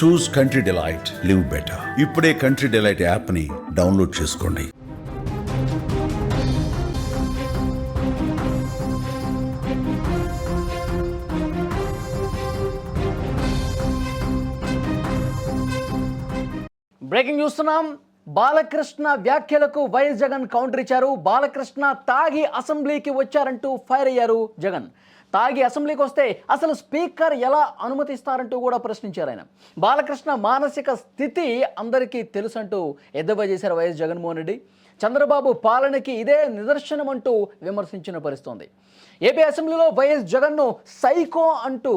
Choose country delight live better ఇప్పుడే country delight యాప్ని download చేసుకోండి. బ్రేకింగ్ చూస్తున్నాం బాలకృష్ణ వ్యాఖ్యలకు వైఎస్ జగన్ కౌంటర్ ఇచ్చారు. బాలకృష్ణ తాగి అసెంబ్లీకి వచ్చారంటూ ఫైర్ అయ్యారు జగన్. తాగి అసెంబ్లీకి వస్తే అసలు స్పీకర్ ఎలా అనుమతిస్తారంటూ కూడా ప్రశ్నించారు ఆయన. బాలకృష్ణ మానసిక స్థితి అందరికీ తెలుసంటూ ఎద్దవ చేశారు వైఎస్ జగన్మోహన్ రెడ్డి. చంద్రబాబు పాలనకి ఇదే నిదర్శనం అంటూ విమర్శించిన పరిస్థితోంది ఏపీ అసెంబ్లీలో వైఎస్ జగన్ను సైకో అంటూ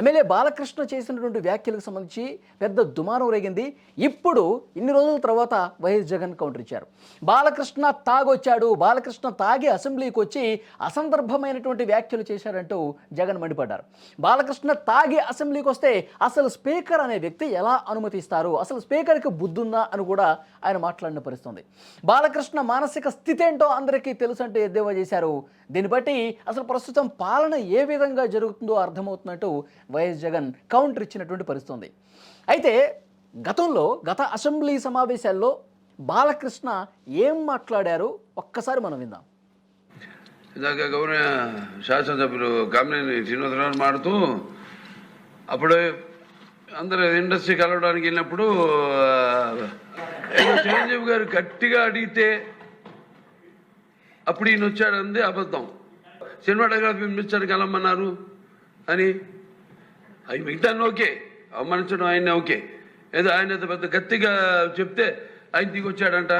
ఎమ్మెల్యే బాలకృష్ణ చేసినటువంటి వ్యాఖ్యలకు సంబంధించి పెద్ద దుమారం రేగింది ఇప్పుడు ఇన్ని రోజుల తర్వాత వైఎస్ జగన్ కౌంటర్ ఇచ్చారు. బాలకృష్ణ తాగొచ్చాడు. బాలకృష్ణ తాగి అసెంబ్లీకి వచ్చి అసందర్భమైనటువంటి వ్యాఖ్యలు చేశారంటూ జగన్ మండిపడ్డారు. బాలకృష్ణ తాగి అసెంబ్లీకి వస్తే అసలు స్పీకర్ అనే వ్యక్తి ఎలా అనుమతిస్తారు? అసలు స్పీకర్కి బుద్ధుందా అని కూడా ఆయన మాట్లాడిన పరిస్థితుంది. బాలకృష్ణ మానసిక స్థితి ఏంటో అందరికీ తెలుసు అంటూ ఎద్దేవా చేశారు. దీన్ని బట్టి అసలు ప్రస్తుతం పాలన ఏ విధంగా జరుగుతుందో అర్థమవుతున్నట్టు వైఎస్ జగన్ కౌంటర్ ఇచ్చినటువంటి పరిస్థితుంది. అయితే గతంలో గత అసెంబ్లీ సమావేశాల్లో బాలకృష్ణ ఏం మాట్లాడారు ఒక్కసారి మనం విందాం. ఇందాక గౌరవ శాసనసభ్యులు కామినేని శ్రీనివాసరావు మాడుతూ అప్పుడు అందరూ ఇండస్ట్రీ కలవడానికి వెళ్ళినప్పుడు చిరంజీవి గారు గట్టిగా అడిగితే అప్పుడు ఈయన వచ్చాడంది అబద్ధం. సినిమాటోగ్రఫీ మినిస్టర్ కలమన్నారు అని అవి మిగతా ఓకే అవమానించడం ఆయన ఓకే. ఏదో ఆయన పెద్ద గట్టిగా చెప్తే ఆయన దిగి వచ్చాడంట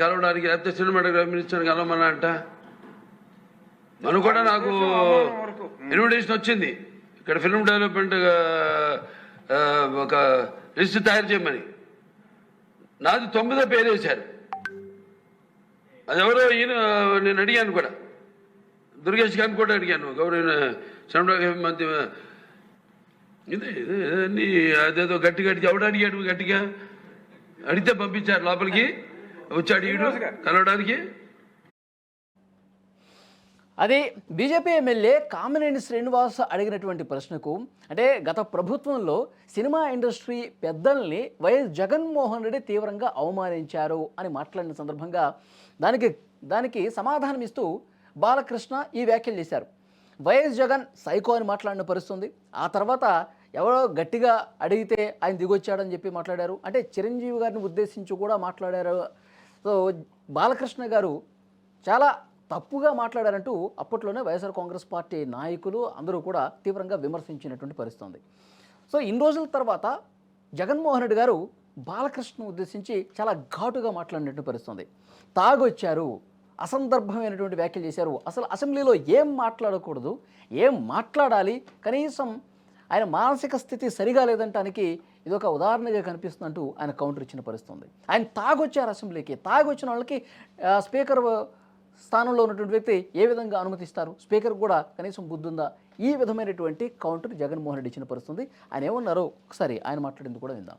కలవడానికి లేకపోతే సినిమాటోగ్రఫీ మినిస్టర్ కలవమన్నాడంట. మనం కూడా నాకు ఇన్విటేషన్ వచ్చింది. ఇక్కడ ఫిల్మ్ డెవలప్మెంట్ ఒక లిస్ట్ తయారు చేయమని. నాది తొమ్మిదో పేరు వేశారు. అది ఎవరో ఈయన నేను అడిగాను కూడా. దుర్గేష్ గారిని కూడా అడిగాను. గౌరవ సినిమాటోగ్రఫీ మంత్రి ఇదే ఇదే అదేదో గట్టి గట్టి ఎవడు అడిగాడు గట్టిగా అడిగితే పంపించారు లోపలికి. వచ్చాడు ఈడు కలవడానికి. అది బీజేపీ ఎమ్మెల్యే కామినేని శ్రీనివాస్ అడిగినటువంటి ప్రశ్నకు అంటే గత ప్రభుత్వంలో సినిమా ఇండస్ట్రీ పెద్దల్ని వైఎస్ జగన్మోహన్ రెడ్డి తీవ్రంగా అవమానించారు అని మాట్లాడిన సందర్భంగా దానికి దానికి సమాధానం ఇస్తూ బాలకృష్ణ ఈ వ్యాఖ్యలు చేశారు. వైఎస్ జగన్ సైకో అని మాట్లాడిన పరిస్థితుంది. ఆ తర్వాత ఎవరో గట్టిగా అడిగితే ఆయన దిగొచ్చాడని చెప్పి మాట్లాడారు. అంటే చిరంజీవి గారిని ఉద్దేశించి కూడా మాట్లాడారు. సో బాలకృష్ణ గారు చాలా తప్పుగా మాట్లాడారంటూ అప్పట్లోనే వైఎస్ఆర్ కాంగ్రెస్ పార్టీ నాయకులు అందరూ కూడా తీవ్రంగా విమర్శించినటువంటి పరిస్థితుంది. సో ఇన్ని రోజుల తర్వాత జగన్మోహన్ రెడ్డి గారు బాలకృష్ణను ఉద్దేశించి చాలా ఘాటుగా మాట్లాడినట్టు పరిస్థితుంది. తాగొచ్చారు. అసందర్భమైనటువంటి వ్యాఖ్యలు చేశారు. అసలు అసెంబ్లీలో ఏం మాట్లాడకూడదు ఏం మాట్లాడాలి కనీసం ఆయన మానసిక స్థితి సరిగా లేదంటానికి ఇది ఒక ఉదాహరణగా కనిపిస్తుందంటూ ఆయన కౌంటర్ ఇచ్చిన పరిస్థితి ఉంది ఆయన తాగొచ్చారు అసెంబ్లీకి. తాగొచ్చిన వాళ్ళకి స్పీకర్ స్థానంలో ఉన్నటువంటి వ్యక్తి ఏ విధంగా అనుమతిస్తారు? స్పీకర్ కూడా కనీసం బుద్ధుందా? ఈ విధమైనటువంటి కౌంటర్ జగన్మోహన్ రెడ్డి ఇచ్చిన పరిస్థితుంది. ఆయన ఏమన్నారో ఒకసారి ఆయన మాట్లాడింది కూడా విందాం.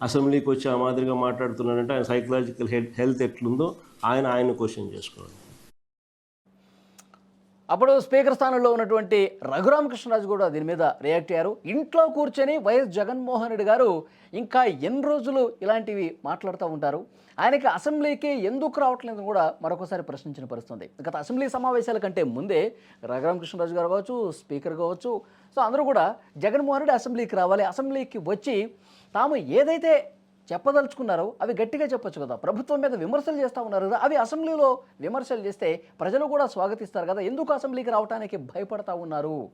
అసెంబ్లీకి వచ్చి ఆ మాదిరిగా మాట్లాడుతున్నాడంటే ఆయన సైకలాజికల్ హెల్త్ ఎట్లుందో ఆయన ఆయన క్వశ్చన్ చేసుకోవాలి. అప్పుడు స్పీకర్ స్థానంలో ఉన్నటువంటి రఘురామకృష్ణరాజు కూడా దీని మీద రియాక్ట్ అయ్యారు. ఇంట్లో కూర్చొని వైఎస్ జగన్మోహన్ రెడ్డి గారు ఇంకా ఎన్ని రోజులు ఇలాంటివి మాట్లాడుతూ ఉంటారు? ఆయనకి అసెంబ్లీకి ఎందుకు రావట్లేదు కూడా మరొకసారి ప్రశ్నించిన పరిస్థితుంది గత అసెంబ్లీ సమావేశాల కంటే ముందే రఘురామకృష్ణరాజు గారు కావచ్చు స్పీకర్ కావచ్చు సో అందరూ కూడా జగన్మోహన్ రెడ్డి అసెంబ్లీకి రావాలి అసెంబ్లీకి వచ్చి తాము ఏదైతే చెప్పదలుచుకున్నారో అవి గట్టిగా చెప్పొచ్చు కదా. ప్రభుత్వం మీద విమర్శలు చేస్తూ ఉన్నారు కదా. అవి అసెంబ్లీలో విమర్శలు చేస్తే ప్రజలు కూడా స్వాగతిస్తారు కదా. ఎందుకు అసెంబ్లీకి రావడానికి భయపడతా ఉన్నారు?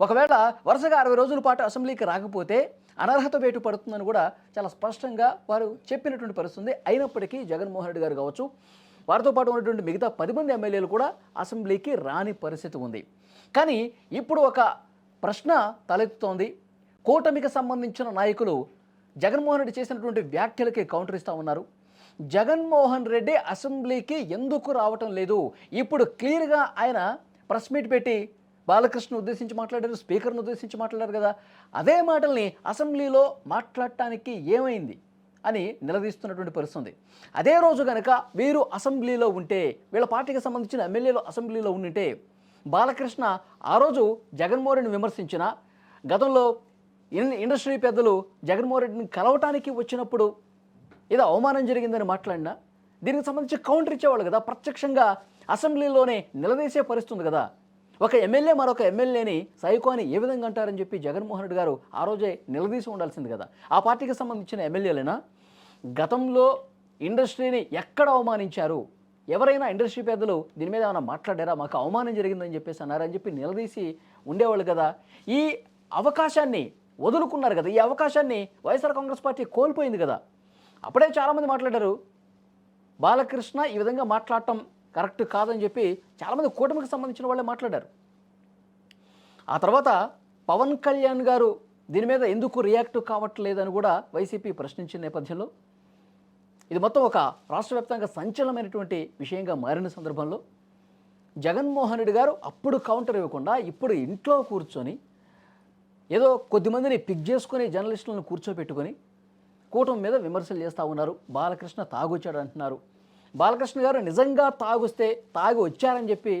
ఒకవేళ వరుసగా అరవై రోజుల పాటు అసెంబ్లీకి రాకపోతే అనర్హత వేటు పడుతుందని కూడా చాలా స్పష్టంగా వారు చెప్పినటువంటి పరిస్థితుంది. అయినప్పటికీ జగన్మోహన్ రెడ్డి గారు కావచ్చు వారితో పాటు ఉన్నటువంటి మిగతా పది మంది ఎమ్మెల్యేలు కూడా అసెంబ్లీకి రాని పరిస్థితి ఉంది. కానీ ఇప్పుడు ఒక ప్రశ్న తలెత్తుతోంది. కూటమికి సంబంధించిన నాయకులు జగన్మోహన్ రెడ్డి చేసినటువంటి వ్యాఖ్యలకి కౌంటర్ ఇస్తా ఉన్నారు. జగన్మోహన్ రెడ్డి అసెంబ్లీకి ఎందుకు రావటం లేదు? ఇప్పుడు క్లియర్గా ఆయన ప్రెస్ మీట్ పెట్టి బాలకృష్ణ ఉద్దేశించి మాట్లాడారు స్పీకర్ను ఉద్దేశించి మాట్లాడారు కదా. అదే మాటల్ని అసెంబ్లీలో మాట్లాడటానికి ఏమైంది అని నిలదీస్తున్నటువంటి పరిస్థితుంది అదే రోజు కనుక వీరు అసెంబ్లీలో ఉంటే వీళ్ళ పార్టీకి సంబంధించిన ఎమ్మెల్యేలు అసెంబ్లీలో ఉంటే బాలకృష్ణ ఆ రోజు జగన్మోహన్ విమర్శించిన గతంలో ఇండస్ట్రీ పెద్దలు జగన్మోహన్ రెడ్డిని కలవటానికి వచ్చినప్పుడు ఏదో అవమానం జరిగిందని మాట్లాడినా దీనికి సంబంధించి కౌంటర్ ఇచ్చేవాళ్ళు కదా ప్రత్యక్షంగా అసెంబ్లీలోనే నిలదీసే పరిస్థితుంది కదా. ఒక ఎమ్మెల్యే మరొక ఎమ్మెల్యేని సైకో అని ఏ విధంగా అంటారని చెప్పి జగన్మోహన్ రెడ్డి గారు ఆ రోజే నిలదీసి ఉండాల్సింది కదా. ఆ పార్టీకి సంబంధించిన ఎమ్మెల్యేలైనా? గతంలో ఇండస్ట్రీని ఎక్కడ అవమానించారు? ఎవరైనా ఇండస్ట్రీ పెద్దలు దీని మీద ఏమైనా మాట్లాడారా? మాకు అవమానం జరిగిందని చెప్పేసి అన్నారని చెప్పి నిలదీసి ఉండేవాళ్ళు కదా. ఈ అవకాశాన్ని వదులుకున్నారు కదా. ఈ అవకాశాన్ని వైఎస్ఆర్ కాంగ్రెస్ పార్టీ కోల్పోయింది కదా. అప్పుడే చాలామంది మాట్లాడారు బాలకృష్ణ ఈ విధంగా మాట్లాడటం కరెక్ట్ కాదని చెప్పి చాలామంది కూటమికి సంబంధించిన వాళ్ళే మాట్లాడారు. ఆ తర్వాత పవన్ కళ్యాణ్ గారు దీని మీద ఎందుకు రియాక్ట్ కావట్లేదని కూడా వైసీపీ ప్రశ్నించిన నేపథ్యంలో ఇది మొత్తం ఒక రాష్ట్ర వ్యాప్తంగా సంచలనమైనటువంటి విషయంగా మారిన సందర్భంలో జగన్మోహన్ రెడ్డి గారు అప్పుడు కౌంటర్ ఇవ్వకుండా ఇప్పుడు ఇంట్లో కూర్చొని ఏదో కొద్దిమందిని పిక్ చేసుకొని జర్నలిస్టులను కూర్చోపెట్టుకొని కూటమి మీద విమర్శలు చేస్తూ ఉన్నారు. బాలకృష్ణ తాగొచ్చాడు అంటున్నారు. బాలకృష్ణ గారు నిజంగా తాగొస్తే తాగి వచ్చారని చెప్పి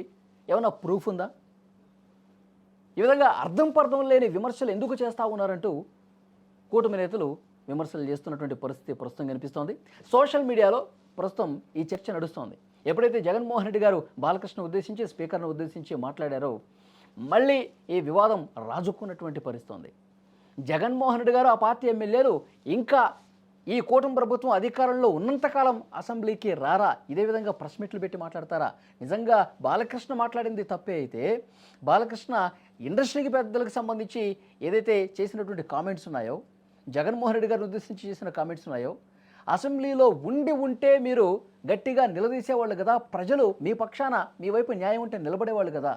ఏమైనా ప్రూఫ్ ఉందా? ఈ విధంగా అర్థం పర్థం లేని విమర్శలు ఎందుకు చేస్తూ ఉన్నారంటూ కూటమి నేతలు విమర్శలు చేస్తున్నటువంటి పరిస్థితి ప్రస్తుతం కనిపిస్తోంది. సోషల్ మీడియాలో ప్రస్తుతం ఈ చర్చ నడుస్తోంది. ఎప్పుడైతే జగన్మోహన్ రెడ్డి గారు బాలకృష్ణ ఉద్దేశించి స్పీకర్ను ఉద్దేశించి మాట్లాడారో మళ్ళీ ఈ వివాదం రాజుకున్నటువంటి పరిస్థితి ఉంది జగన్మోహన్ రెడ్డి గారు ఆ పార్టీ ఎమ్మెల్యేలు ఇంకా ఈ కూటమి ప్రభుత్వం అధికారంలో ఉన్నంతకాలం అసెంబ్లీకి రారా? ఇదే విధంగా ప్రెస్మీట్లు పెట్టి మాట్లాడతారా? నిజంగా బాలకృష్ణ మాట్లాడింది తప్పే అయితే బాలకృష్ణ ఇండస్ట్రీకి పెద్దలకు సంబంధించి ఏదైతే చేసినటువంటి కామెంట్స్ ఉన్నాయో జగన్మోహన్ రెడ్డి గారిని ఉద్దేశించి చేసిన కామెంట్స్ ఉన్నాయో అసెంబ్లీలో ఉండి ఉంటే మీరు గట్టిగా నిలదీసేవాళ్ళు కదా? ప్రజలు మీ పక్షాన మీ వైపు న్యాయం ఉంటే నిలబడేవాళ్ళు కదా?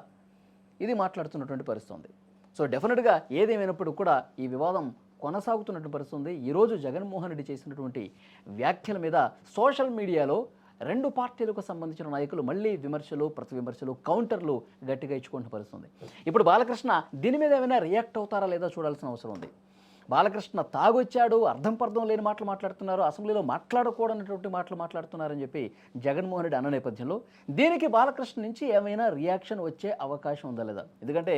ఇది మాట్లాడుతున్నటువంటి పరిస్థితి ఉంది. సో డెఫినెట్గా ఏదేమైనప్పుడు కూడా ఈ వివాదం కొనసాగుతున్నటువంటి పరిస్థితి ఉంది. ఈరోజు జగన్మోహన్ రెడ్డి చేసినటువంటి వ్యాఖ్యల మీద సోషల్ మీడియాలో రెండు పార్టీలకు సంబంధించిన నాయకులు మళ్ళీ విమర్శలు ప్రతి విమర్శలు కౌంటర్లు గట్టిగా ఇచ్చుకుంటున్న పరిస్థితుంది ఇప్పుడు బాలకృష్ణ దీని మీద ఏమైనా రియాక్ట్ అవుతారా లేదా చూడాల్సిన అవసరం ఉంది. బాలకృష్ణ తాగొచ్చాడు అర్థం పర్థం లేని మాటలు మాట్లాడుతున్నారు అసెంబ్లీలో మాట్లాడకూడనటువంటి మాటలు మాట్లాడుతున్నారని చెప్పి జగన్మోహన్ రెడ్డి అన్న నేపథ్యంలో దీనికి బాలకృష్ణ నుంచి ఏమైనా రియాక్షన్ వచ్చే అవకాశం ఉందా లేదా? ఎందుకంటే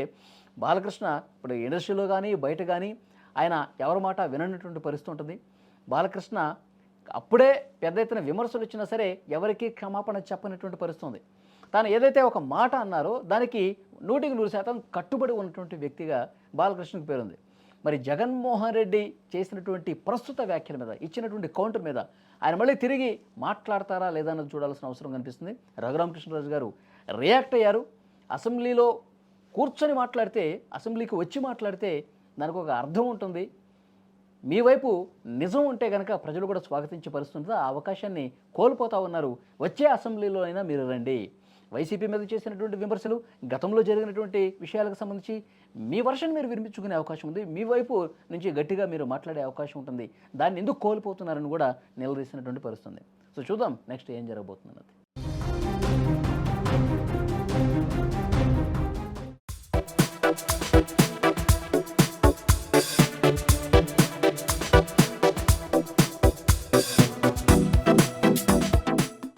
బాలకృష్ణ ఇప్పుడు ఇండస్ట్రీలో కానీ బయట కానీ ఆయన ఎవరి మాట విననటువంటి పరిస్థితి ఉంటుంది. బాలకృష్ణ అప్పుడే పెద్ద ఎత్తున విమర్శలు వచ్చినా సరే ఎవరికి క్షమాపణ చెప్పనటువంటి పరిస్థితి ఉంది. తాను ఏదైతే ఒక మాట అన్నారో దానికి నూటికి నూరు శాతం కట్టుబడి ఉన్నటువంటి వ్యక్తిగా బాలకృష్ణకు పేరుంది. మరి జగన్మోహన్ రెడ్డి చేసినటువంటి ప్రస్తుత వ్యాఖ్యల మీద ఇచ్చినటువంటి కౌంటర్ మీద ఆయన మళ్ళీ తిరిగి మాట్లాడతారా లేదా అన్నది చూడాల్సిన అవసరం కనిపిస్తుంది. రఘురామకృష్ణరాజు గారు రియాక్ట్ అయ్యారు. అసెంబ్లీలో కూర్చొని మాట్లాడితే అసెంబ్లీకి వచ్చి మాట్లాడితే దానికి ఒక అర్థం ఉంటుంది. మీ వైపు నిజం ఉంటే కనుక ప్రజలు కూడా స్వాగతించే పరిస్థితి ఆ అవకాశాన్ని కోల్పోతా ఉన్నారు. వచ్చే అసెంబ్లీలో అయినా మీరు రండి. వైసీపీ మీద చేసినటువంటి విమర్శలు గతంలో జరిగినటువంటి విషయాలకు సంబంధించి మీ వర్షన్ మీరు వినిపించుకునే అవకాశం ఉంది. మీ వైపు నుంచి గట్టిగా మీరు మాట్లాడే అవకాశం ఉంటుంది. దాన్ని ఎందుకు కోల్పోతున్నారని కూడా నిలదీసినటువంటి పరిస్థితుంది. సో చూద్దాం నెక్స్ట్ ఏం జరగబోతుంది అన్నది